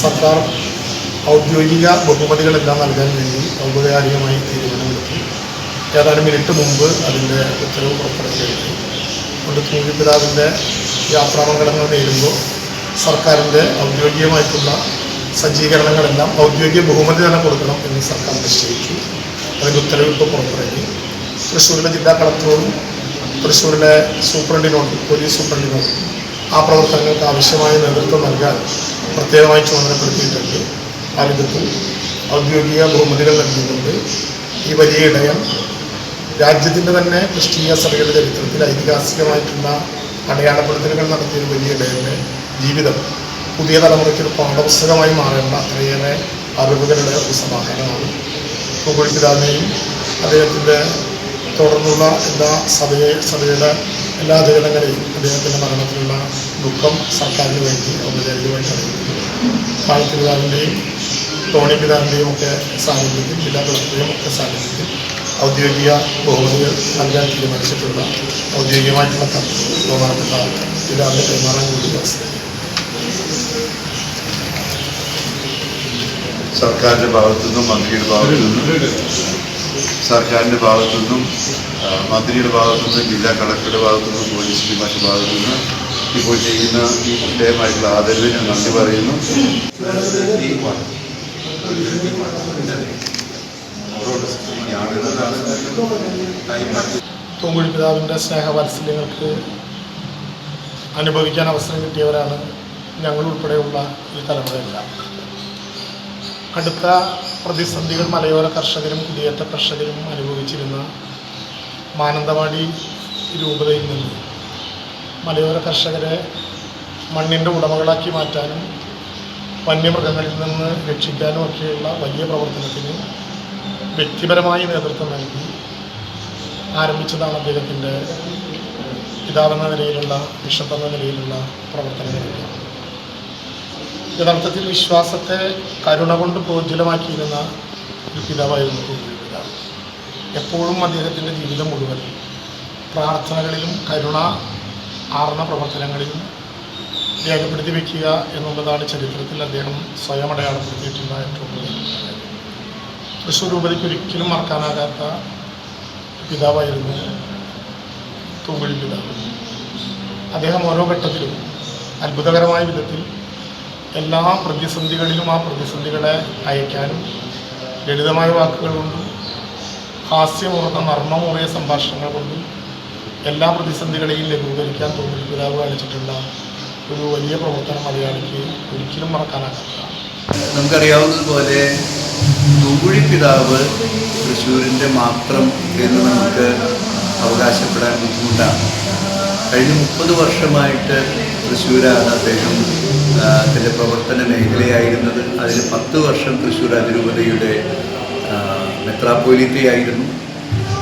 സർക്കാർ ഔദ്യോഗിക ബഹുമതികളെല്ലാം നൽകാൻ വേണ്ടി ഔപചാരികമായി തീരുമാനമെടുത്തു. ഏതാനും മിനിറ്റ് മുമ്പ് അതിന്റെ ഉത്തരവ് പുറത്തിറക്കിയിരുന്നു കൊണ്ട് തൂങ്ങിപ്പിതാവിന്റെ യാത്രാമംഗളങ്ങൾ നേരുമ്പോൾ സർക്കാരിന്റെ ഔദ്യോഗികമായിട്ടുള്ള സജ്ജീകരണങ്ങളെല്ലാം ഔദ്യോഗിക ബഹുമതി തന്നെ കൊടുക്കണം എന്ന് സർക്കാർ നിശ്ചയിച്ചു. അതിന്റെ ഉത്തരവ് ഇപ്പോൾ പുറത്തിറങ്ങി തൃശ്ശൂരിലെ ജില്ലാ കളക്ടറോടും തൃശ്ശൂരിലെ സൂപ്രണ്ടിനോട് പോലീസ് സൂപ്രണ്ടിനോട് ആ പ്രവർത്തനങ്ങൾക്ക് ആവശ്യമായ നേതൃത്വം നൽകാൻ പ്രത്യേകമായി ചുമതലപ്പെടുത്തിയിട്ടുണ്ട്. ആദ്യത്തും ഔദ്യോഗിക ബഹുമതികൾ നൽകിയിട്ടുണ്ട്. ഈ വലിയ ഇടയം രാജ്യത്തിന്റെ തന്നെ ക്രിസ്തീയ സഭയുടെ ചരിത്രത്തിൽ ഐതിഹാസികമായിട്ടുള്ള അടയാളപ്പെടുത്തലുകൾ നടത്തിയ ഒരു വലിയ ഇടയുടെ ജീവിതം. പുതിയ തലമുറയ്ക്ക് ഒരു പാഠപുസ്തകമായി മാറേണ്ട അത്രയേറെ അറിവുകളുടെ ഒരു സമാഹാരമാണ് പൂക്കുഴി പിതാവിനെയും അദ്ദേഹത്തിന്റെ തുടർന്നുള്ള എല്ലാ സഭയെ സഭയുടെ എല്ലാ ജനങ്ങളെയും അദ്ദേഹത്തിന്റെ മരണത്തിലുള്ള ദുഃഖം സർക്കാരിന് വേണ്ടി ഔപചാരികമായി അറിയിക്കുന്നു. കാലത്ത് പിതാവിന്റെയും ടോണി പിതാവിന്റെയും ഒക്കെ സാന്നിധ്യത്തിൽ ജില്ലാ കളക്ടറെയും ഒക്കെ സാന്നിധ്യത്തിൽ ഔദ്യോഗിക ബഹുമതികൾ നൽകാൻ തീരുമാനിച്ചിട്ടുള്ള ഔദ്യോഗികമായിട്ടുള്ള ബഹുമാനപ്പെട്ട പിതാവിന്റെ കൈമാറാൻ കൂടി സർക്കാരിന്റെ ഭാഗത്തു നിന്നും മന്ത്രിയുടെ ഭാഗത്തു നിന്നും സർക്കാരിന്റെ ഭാഗത്തു നിന്നും മന്ത്രിയുടെ ഭാഗത്തു നിന്നും ജില്ലാ കളക്ടറുടെ ഭാഗത്തു നിന്നും പോലീസിന്റെ മറ്റു ഭാഗത്തു നിന്ന് ഇപ്പോൾ ചെയ്യുന്ന ഈ പ്രത്യേകമായിട്ടുള്ള ആദരവ് ഞാൻ നന്ദി പറയുന്നു. തൂങ്കുഴി പിതാവിന്റെ സ്നേഹവാത്സല്യങ്ങൾക്ക് അനുഭവിക്കാൻ അവസരം കിട്ടിയവരാണ് ഞങ്ങൾ ഉൾപ്പെടെയുള്ള ഈ തലമുറയെല്ലാം. കടുത്ത പ്രതിസന്ധികൾ മലയോര കർഷകരും കുടിയേറ്റ കർഷകരും അനുഭവിച്ചിരുന്ന മാനന്തവാടി രൂപതയിൽ നിന്ന് മലയോര കർഷകരെ മണ്ണിന്റെ ഉടമകളാക്കി മാറ്റാനും വന്യമൃഗങ്ങളിൽ നിന്ന് രക്ഷിക്കാനും ഒക്കെയുള്ള വലിയ പ്രവർത്തനത്തിന് വ്യക്തിപരമായി നേതൃത്വം നൽകി. ആരംഭിച്ചതാണ് അദ്ദേഹത്തിന്റെ പിതാവെന്ന നിലയിലുള്ള ബിഷപ്പ് നിലയിലുള്ള പ്രവർത്തനങ്ങളെല്ലാം യഥാർത്ഥത്തിൽ വിശ്വാസത്തെ കരുണ കൊണ്ട് പ്രോജ്വലമാക്കിയിരുന്ന ഒരു പിതാവായിരുന്നു കുഞ്ഞുപിത എപ്പോഴും അദ്ദേഹത്തിന്റെ ജീവിതം മുഴുവൻ പ്രാർത്ഥനകളിലും കരുണ ആർന്ന പ്രവർത്തനങ്ങളിലും രേഖപ്പെടുത്തി വയ്ക്കുക എന്നുള്ളതാണ് ചരിത്രത്തിൽ അദ്ദേഹം സ്വയം അടയാളപ്പെടുത്തിയിട്ടുള്ള ഏറ്റവും വലിയ. തൃശ്ശൂർ രൂപതയ്ക്ക് ഒരിക്കലും മറക്കാനാകാത്ത പിതാവായിരുന്നു തൂമ്പിൽ പിതാവ് അദ്ദേഹം ഓരോ ഘട്ടത്തിലും അത്ഭുതകരമായ വിധത്തിൽ എല്ലാ പ്രതിസന്ധികളിലും ആ പ്രതിസന്ധികളെ അയക്കാനും ലളിതമായ വാക്കുകൾ കൊണ്ടും ഹാസ്യമുറന്ന നർമ്മമുറിയ സംഭാഷണങ്ങൾ കൊണ്ടും എല്ലാ പ്രതിസന്ധികളെയും ലഘൂകരിക്കാൻ തോന്നി പിതാവ് കാണിച്ചിട്ടുള്ള ഒരു വലിയ പ്രവർത്തനം മലയാളിക്ക് ഒരിക്കലും മറക്കാനാകില്ല നമുക്കറിയാവുന്നതുപോലെ തൂങ്കുഴി പിതാവ് തൃശ്ശൂരിന്റെ മാത്രം എന്ന് നമുക്ക് അവകാശപ്പെടാൻ ബുദ്ധിമുട്ടാണ്. കഴിഞ്ഞ മുപ്പത് വർഷമായിട്ട് തൃശ്ശൂരാണ് അദ്ദേഹം ആ, തന്റെ പ്രവർത്തന മേഖലയായിരുന്നത് അതിൽ പത്ത് വർഷം തൃശ്ശൂർ അതിരൂപതയുടെ മെത്രാപ്പോലീത്തയായിരുന്നു.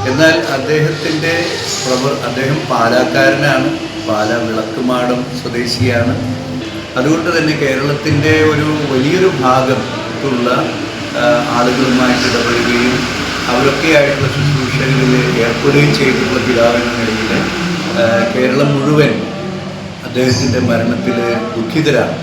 എന്നാൽ അദ്ദേഹത്തിന്റെ പ്രവർ അദ്ദേഹം പാലാക്കാരനാണ്. പാല വിളക്കുമാടം സ്വദേശിയാണ്. അതുകൊണ്ട് തന്നെ കേരളത്തിന്റെ ഒരു വലിയൊരു ഭാഗത്തുള്ള ആളുകളുമായിട്ട് ഇടപെടുകയും അവരൊക്കെയായിട്ടുള്ള ശുശ്രൂഷകളിൽ ഏർപ്പെടുകയും ചെയ്തിട്ടുള്ള പിതാവെന്ന കേരളം മുഴുവൻ അദ്ദേഹത്തിന്റെ മരണത്തിൽ ദുഃഖിതരാണ്.